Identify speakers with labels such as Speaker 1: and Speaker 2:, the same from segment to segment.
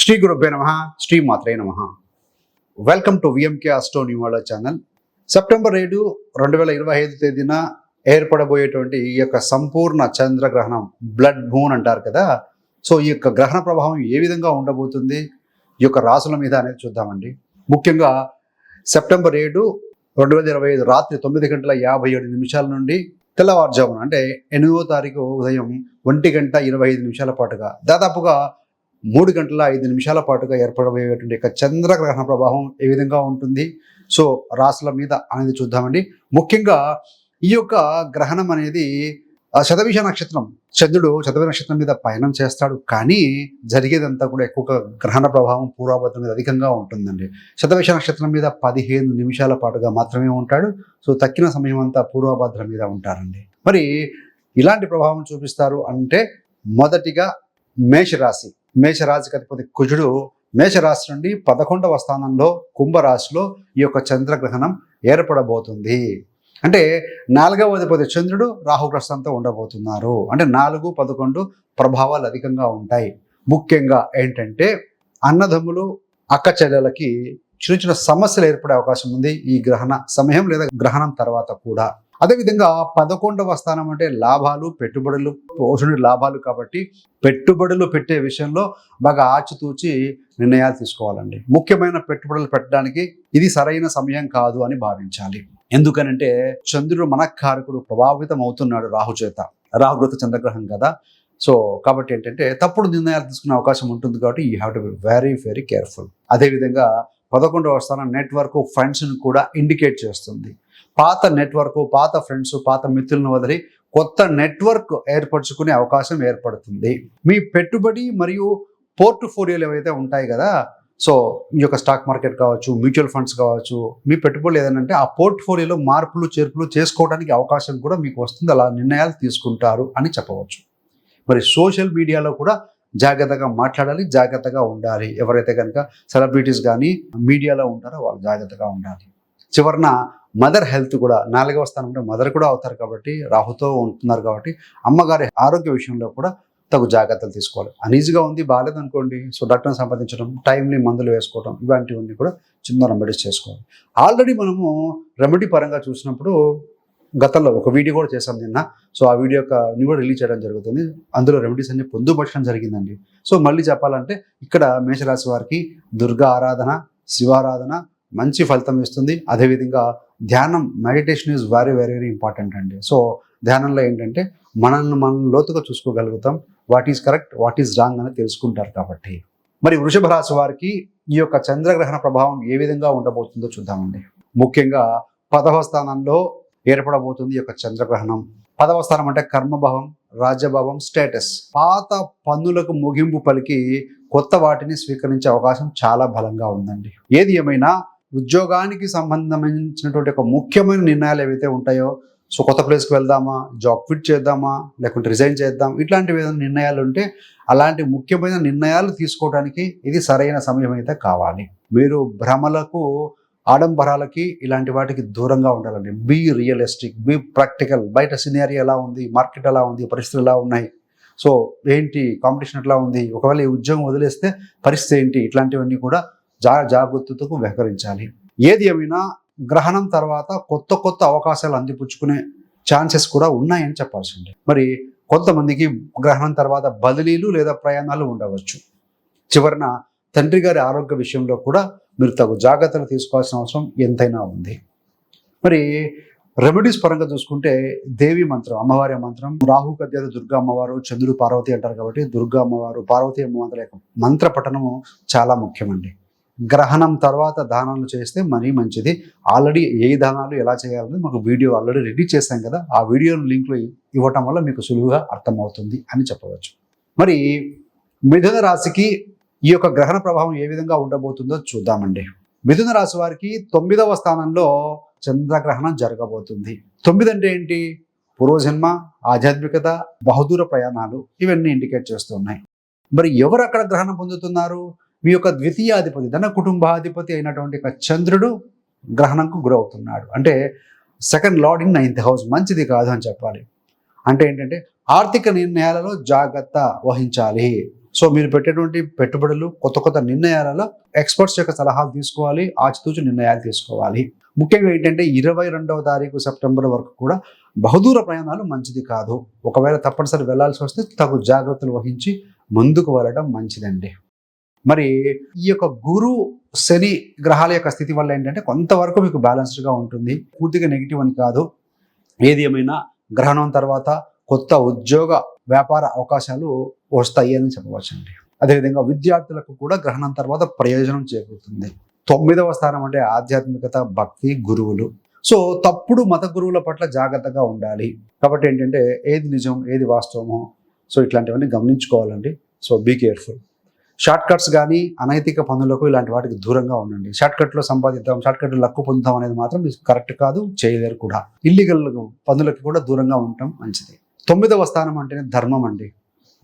Speaker 1: శ్రీ గురుభ్య నమ. శ్రీ మాత్రే నమ వెల్కమ్ టు విఎంకే అస్టో న్యూవాళ్ళ ఛానల్ సెప్టెంబర్ ఏడు రెండు వేల ఇరవై ఐదు తేదీన ఏర్పడబోయేటువంటి ఈ యొక్క సంపూర్ణ చంద్రగ్రహణం బ్లడ్ మూన్ అంటారు కదా. సో ఈ యొక్క గ్రహణ ప్రభావం ఏ విధంగా ఉండబోతుంది? ఈ యొక్క రాసుల మీద అనేది చూద్దామండి. ముఖ్యంగా సెప్టెంబర్ ఏడు రెండు వేల ఇరవై ఐదు రాత్రి తొమ్మిది గంటల యాభై ఏడు నిమిషాల నుండి తెల్లవారుజామున అంటే ఎనిమిదో తారీఖు ఉదయం ఒంటి గంట ఇరవై ఐదు నిమిషాల పాటుగా దాదాపుగా మూడు గంటల ఐదు నిమిషాల పాటుగా ఏర్పడబోయేటువంటి యొక్క చంద్రగ్రహణ ప్రభావం ఏ విధంగా ఉంటుంది? సో రాసుల మీద అనేది చూద్దామండి. ముఖ్యంగా ఈ యొక్క గ్రహణం అనేది శతవిష శతభిష నక్షత్రం చంద్రుడు శతభిష నక్షత్రం మీద పయనం చేస్తాడు. కానీ జరిగేదంతా కూడా ఎక్కువగా గ్రహణ ప్రభావం పూర్వభద్రం మీద అధికంగా ఉంటుందండి. శతభిష నక్షత్రం మీద పదిహేను నిమిషాల పాటుగా మాత్రమే ఉంటాడు. సో తక్కిన సమయం అంతా పూర్వాభద్రం మీద ఉంటారండి. మరి ఇలాంటి ప్రభావం చూపిస్తారు అంటే మొదటిగా మేషరాశి. మేషరాశికి అధిపతి కుజుడు మేషరాశి నుండి పదకొండవ స్థానంలో కుంభరాశిలో ఈ యొక్క చంద్రగ్రహణం ఏర్పడబోతుంది. అంటే నాలుగవ అధిపతి చంద్రుడు రాహుగ్రస్తంతో ఉండబోతున్నారు. అంటే నాలుగు పదకొండు ప్రభావాలు అధికంగా ఉంటాయి. ముఖ్యంగా ఏంటంటే అన్నదమ్ములు అక్క చెల్లెలకి చిన్న చిన్న సమస్యలు ఏర్పడే అవకాశం ఉంది ఈ గ్రహణ సమయం లేదా గ్రహణం తర్వాత కూడా. అదేవిధంగా పదకొండవ స్థానం అంటే లాభాలు పెట్టుబడులు పోషణుడి లాభాలు కాబట్టి పెట్టుబడులు పెట్టే విషయంలో బాగా ఆచితూచి నిర్ణయాలు తీసుకోవాలండి. ముఖ్యమైన పెట్టుబడులు పెట్టడానికి ఇది సరైన సమయం కాదు అని భావించాలి. ఎందుకనంటే చంద్రుడు మనఃకారకుడు ప్రభావితం అవుతున్నాడు రాహు చేత. రాహుగ్రత చంద్రగ్రహం కదా. సో కాబట్టి ఏంటంటే తప్పుడు నిర్ణయాలు తీసుకునే అవకాశం ఉంటుంది కాబట్టి you have to be very very careful అదేవిధంగా పదకొండవ స్థానం నెట్వర్క్ ఫ్రెండ్స్ని కూడా ఇండికేట్ చేస్తుంది. పాత నెట్వర్క్ పాత ఫ్రెండ్స్ పాత మిత్రులను వదిలి కొత్త నెట్వర్క్ ఏర్పరచుకునే అవకాశం ఏర్పడుతుంది. మీ పెట్టుబడి మరియు పోర్ట్ఫోలియోలు ఏవైతే ఉంటాయి కదా సో ఈ యొక్క స్టాక్ మార్కెట్ కావచ్చు మ్యూచువల్ ఫండ్స్ కావచ్చు మీ పెట్టుబడులు ఏదైనా ఆ పోర్ట్ఫోలియోలో మార్పులు చేర్పులు చేసుకోవడానికి అవకాశం కూడా మీకు వస్తుంది. అలా నిర్ణయాలు తీసుకుంటారు అని చెప్పవచ్చు. మరి సోషల్ మీడియాలో కూడా జాగ్రత్తగా మాట్లాడాలి జాగ్రత్తగా ఉండాలి. ఎవరైతే కనుక సెలబ్రిటీస్ కానీ మీడియాలో ఉంటారో వాళ్ళు జాగ్రత్తగా ఉండాలి. చివరన మదర్ హెల్త్ కూడా నాలుగవ స్థానంలో మదర్ కూడా అవుతారు కాబట్టి రాహుతో ఉంటున్నారు కాబట్టి అమ్మగారి ఆరోగ్య విషయంలో కూడా తగు జాగ్రత్తలు తీసుకోవాలి. అనీజీగా ఉంది బాగాలేదు అనుకోండి సో డాక్టర్ని సంపాదించడం టైంలీ మందులు వేసుకోవడం ఇలాంటివన్నీ కూడా చిన్న రెమెడీస్ చేసుకోవాలి. ఆల్రెడీ మనము రెమెడీ పరంగా చూసినప్పుడు గతంలో ఒక వీడియో కూడా చేసాం నిన్న. సో ఆ వీడియో యొక్క ని కూడా రిలీజ్ చేయడం జరుగుతుంది. అందులో రెమెడీస్ అన్ని పొందుపరచడం జరిగిందండి. సో మళ్ళీ చెప్పాలంటే ఇక్కడ మేషరాశి వారికి దుర్గా ఆరాధన శివారాధన మంచి ఫలితం ఇస్తుంది. అదేవిధంగా ధ్యానం meditation is very very very important అండి. సో ధ్యానంలో ఏంటంటే మనల్ని మనం లోతుగా చూసుకోగలుగుతాం. What is correct what is wrong అని తెలుసుకుంటారు కాబట్టి. మరి వృషభ రాశి వారికి ఈ యొక్క చంద్రగ్రహణ ప్రభావం ఏ విధంగా ఉండబోతుందో చూద్దామండి. ముఖ్యంగా పదవ స్థానంలో ఏర్పడబోతుంది ఈ యొక్క చంద్రగ్రహణం. పదవ స్థానం అంటే కర్మభావం రాజ్యభావం స్టేటస్ పాత పన్నులకు ముగింపు పలికి కొత్త వాటిని స్వీకరించే అవకాశం చాలా బలంగా ఉందండి. ఏది ఏమైనా ఉద్యోగానికి సంబంధించినటువంటి ఒక ముఖ్యమైన నిర్ణయాలు ఏవైతే ఉంటాయో సో కొత్త ప్లేస్కి వెళ్దామా జాబ్ క్విట్ చేద్దామా లేకుంటే రిజైన్ చేద్దాం ఇట్లాంటివి ఏదైనా నిర్ణయాలు ఉంటే అలాంటి ముఖ్యమైన నిర్ణయాలు తీసుకోవడానికి ఇది సరైన సమయం అయితే కావాలి. మీరు భ్రమలకు ఆడంబరాలకి ఇలాంటి వాటికి దూరంగా ఉండాలండి. Be realistic be practical. బయట సినారీ ఎలా ఉంది మార్కెట్ ఎలా ఉంది పరిస్థితులు ఎలా ఉన్నాయి సో ఏంటి కాంపిటీషన్ ఎట్లా ఉంది ఒకవేళ ఈ ఉద్యోగం వదిలేస్తే పరిస్థితి ఏంటి ఇట్లాంటివన్నీ కూడా జా జాగ్రత్తకు వ్యవహరించాలి. ఏది ఏమైనా గ్రహణం తర్వాత కొత్త కొత్త అవకాశాలు అందిపుచ్చుకునే ఛాన్సెస్ కూడా ఉన్నాయని చెప్పాల్సింది. మరి కొంతమందికి గ్రహణం తర్వాత బదిలీలు లేదా ప్రయాణాలు ఉండవచ్చు. చివరన తండ్రి గారి ఆరోగ్య విషయంలో కూడా మీరు తగు జాగ్రత్తలు తీసుకోవాల్సిన అవసరం ఎంతైనా ఉంది. మరి రెమెడీస్ పరంగా చూసుకుంటే దేవి మంత్రం అమ్మవారి మంత్రం రాహు కద్యాత దుర్గా అమ్మవారు చంద్రుడు పార్వతి అంటారు కాబట్టి దుర్గా అమ్మవారు పార్వతి అమ్మవారి యొక్క మంత్ర పఠనము చాలా ముఖ్యమండి. గ్రహణం తర్వాత దానాలు చేస్తే మరీ మంచిది. ఆల్రెడీ ఏ దానాలు ఎలా చేయాలని మాకు వీడియో ఆల్రెడీ రెడీ చేశాం కదా. ఆ వీడియో లింక్లో ఇవ్వటం వల్ల మీకు సులువుగా అర్థమవుతుంది అని చెప్పవచ్చు. మరి మిథున రాశికి ఈ యొక్క గ్రహణ ప్రభావం ఏ విధంగా ఉండబోతుందో చూద్దామండి. మిథున రాశి వారికి తొమ్మిదవ స్థానంలో చంద్రగ్రహణం జరగబోతుంది. తొమ్మిది అంటే ఏంటి? పూర్వజన్మ ఆధ్యాత్మికత బహుదూర ప్రయాణాలు ఇవన్నీ ఇండికేట్ చేస్తున్నాయి మరి ఎవరు అక్కడ గ్రహణం పొందుతున్నారు? మీ యొక్క ద్వితీయాధిపతి ధన కుటుంబాధిపతి అయినటువంటి చంద్రుడు గ్రహణంకు గురవుతున్నాడు. అంటే second lord in ninth house మంచిది కాదు అని చెప్పాలి. అంటే ఏంటంటే ఆర్థిక నిర్ణయాలలో జాగ్రత్త వహించాలి. సో మీరు పెట్టేటువంటి పెట్టుబడులు కొత్త కొత్త నిర్ణయాలలో ఎక్స్పర్ట్స్ యొక్క సలహాలు తీసుకోవాలి ఆచితూచి నిర్ణయాలు తీసుకోవాలి. ముఖ్యంగా ఏంటంటే ఇరవై రెండవ తారీఖు సెప్టెంబర్ వరకు కూడా బహుదూర ప్రయాణాలు మంచిది కాదు. ఒకవేళ తప్పనిసరి వెళ్ళాల్సి వస్తే తగు జాగ్రత్తలు వహించి ముందుకు వెళ్ళడం మంచిదండి. మరి ఈ యొక్క గురు శని గ్రహాల యొక్క స్థితి వల్ల ఏంటంటే కొంతవరకు మీకు బ్యాలెన్స్డ్గా ఉంటుంది. పూర్తిగా నెగిటివ్ అని కాదు. ఏది ఏమైనా గ్రహణం తర్వాత కొత్త ఉద్యోగ వ్యాపార అవకాశాలు వస్తాయి అని చెప్పవచ్చండి. అదేవిధంగా విద్యార్థులకు కూడా గ్రహణం తర్వాత ప్రయోజనం చేకూరుతుంది. తొమ్మిదవ స్థానం అంటే ఆధ్యాత్మికత భక్తి గురువులు. సో తప్పుడు మత గురువుల పట్ల జాగ్రత్తగా ఉండాలి. కాబట్టి ఏంటంటే ఏది నిజం ఏది వాస్తవమో సో ఇట్లాంటివన్నీ గమనించుకోవాలండి. So be careful short cuts కానీ అనైతిక పనులకు ఇలాంటి వాటికి దూరంగా ఉండండి. షార్ట్ కట్లో సంపాదిద్దాం షార్ట్ కట్లో లక్కు పొందుతాం అనేది మాత్రం కరెక్ట్ కాదు చేయలేరు కూడా. ఇల్లీగల్ పనులకు కూడా దూరంగా ఉండటం మంచిది. తొమ్మిదవ స్థానం అంటేనే ధర్మం అండి.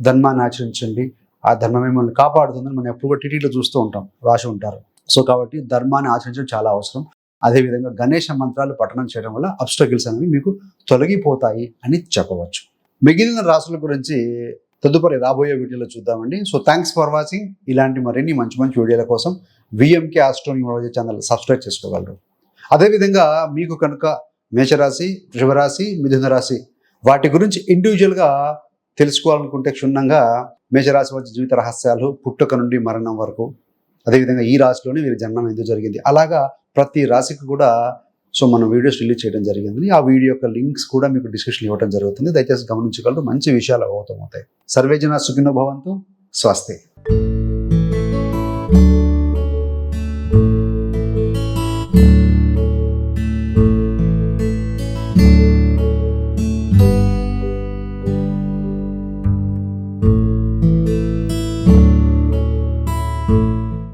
Speaker 1: ధర్మాన్ని ఆచరించండి. ఆ ధర్మం మిమ్మల్ని కాపాడుతుందని మనం ఎప్పుడు కూడా టీటీలో చూస్తూ ఉంటాం రాసి ఉంటారు. సో కాబట్టి ధర్మాన్ని ఆచరించడం చాలా అవసరం. అదేవిధంగా గణేష మంత్రాలు పఠనం చేయడం వల్ల అబ్స్టకిల్స్ అనేవి మీకు తొలగిపోతాయి అని చెప్పవచ్చు. మిగిలిన రాసుల గురించి తదుపరి రాబోయే వీడియోలో చూద్దామండి. సో థ్యాంక్స్ ఫర్ వాచింగ్ ఇలాంటి మరిన్ని మంచి మంచి వీడియోల కోసం విఎంకే ఆస్ట్రోనియాలజీ ఛానల్ సబ్స్క్రైబ్ చేసుకోగలరు. అదేవిధంగా మీకు కనుక మేషరాశి వృషభరాశి మిథున రాశి వాటి గురించి ఇండివిజువల్గా తెలుసుకోవాలనుకుంటే క్షుణ్ణంగా మేషరాశి వచ్చి జీవిత రహస్యాలు పుట్టుక నుండి మరణం వరకు అదేవిధంగా ఈ రాశిలోనే వీరి జన్మం ఎందుకు జరిగింది అలాగా ప్రతి రాశికి కూడా సో మనం వీడియోస్ రిలీజ్ చేయడం జరిగింది ఆ వీడియో యొక్క లింక్స్ కూడా మీకు డిస్క్రిప్షన్ ఇవ్వడం జరుగుతుంది. దయచేసి గమనించగలరు మంచి విషయాలు అవగతం అవుతాయి సర్వేజన సుఖినో భవంతు. స్వస్తి.